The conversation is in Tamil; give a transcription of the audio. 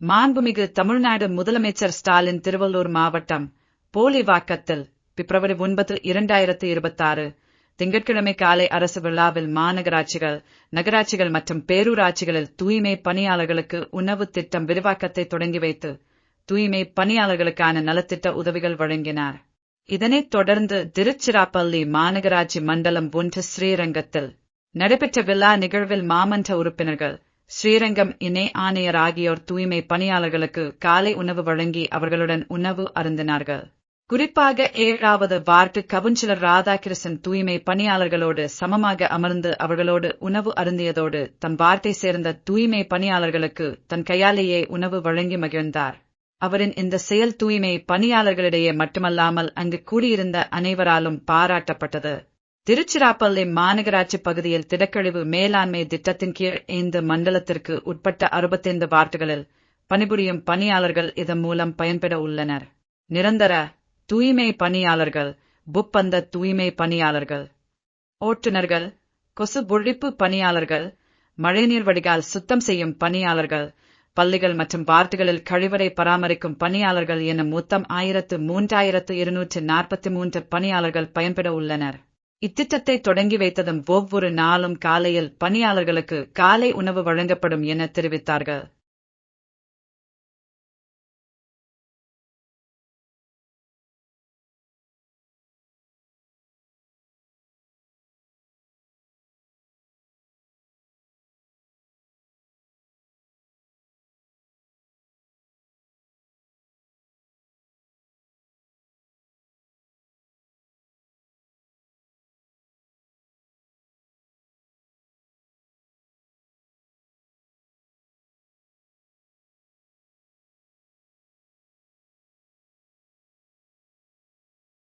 மாண்புமிகு தமிழ்நாடு முதலமைச்சர் ஸ்டாலின் திருவள்ளூர் மாவட்டம் போலிவாக்கத்தில் பிப்ரவரி ஒன்பது இரண்டாயிரத்து இருபத்தாறு திங்கட்கிழமை காலை அரசு விழாவில் மாநகராட்சிகள் நகராட்சிகள் மற்றும் பேரூராட்சிகளில் தூய்மை பணியாளர்களுக்கு உணவு திட்டம் விரிவாக்கத்தை தொடங்கி வைத்து தூய்மை பணியாளர்களுக்கான நலத்திட்ட உதவிகள் வழங்கினார். இதனைத் தொடர்ந்து திருச்சிராப்பள்ளி மாநகராட்சி மண்டலம் ஒன்று ஸ்ரீரங்கத்தில் நடைபெற்ற விழா நிகழ்வில் மாமன்ற உறுப்பினர்கள் ஸ்ரீரங்கம் இணை ஆணையர் ஆகியோர் தூய்மை பணியாளர்களுக்கு காலை உணவு வழங்கி அவர்களுடன் உணவு அருந்தினார்கள். குறிப்பாக ஏழாவது வார்டு கவுன்சிலர் ராதாகிருஷ்ணன் தூய்மை பணியாளர்களோடு சமமாக அமர்ந்து அவர்களோடு உணவு அருந்தியதோடு தன் வார்த்தை சேர்ந்த தூய்மை பணியாளர்களுக்கு தன் கையாலேயே உணவு வழங்கி மகிழ்ந்தார். அவரின் இந்த செயல் தூய்மை பணியாளர்களிடையே மட்டுமல்லாமல் அங்கு கூடியிருந்த அனைவராலும் பாராட்டப்பட்டது. திருச்சிராப்பள்ளி மாநகராட்சி பகுதியில் திடக்கழிவு மேலாண்மை திட்டத்தின் கீழ் இந்த மண்டலத்திற்கு உட்பட்ட அறுபத்தைந்து வார்டுகளில் பணிபுரியும் பணியாளர்கள் இதன் மூலம் பயன்பெற உள்ளனர். நிரந்தர தூய்மை பணியாளர்கள் புப்பந்த தூய்மை பணியாளர்கள் ஓட்டுநர்கள் கொசு ஒழிப்பு பணியாளர்கள் மழைநீர் வடிகால் சுத்தம் செய்யும் பணியாளர்கள் பள்ளிகள் மற்றும் வார்டுகளில் கழிவறை பராமரிக்கும் பணியாளர்கள் என மொத்தம் ஆயிரத்து மூன்றாயிரத்து இருநூற்று நாற்பத்தி மூன்று பணியாளர்கள் பயன்பெற உள்ளனர். இத்திட்டத்தை தொடங்கி வைத்ததும் ஒவ்வொரு நாளும் காலையில் பணியாளர்களுக்கு காலை உணவு வழங்கப்படும் என தெரிவித்தார்கள்.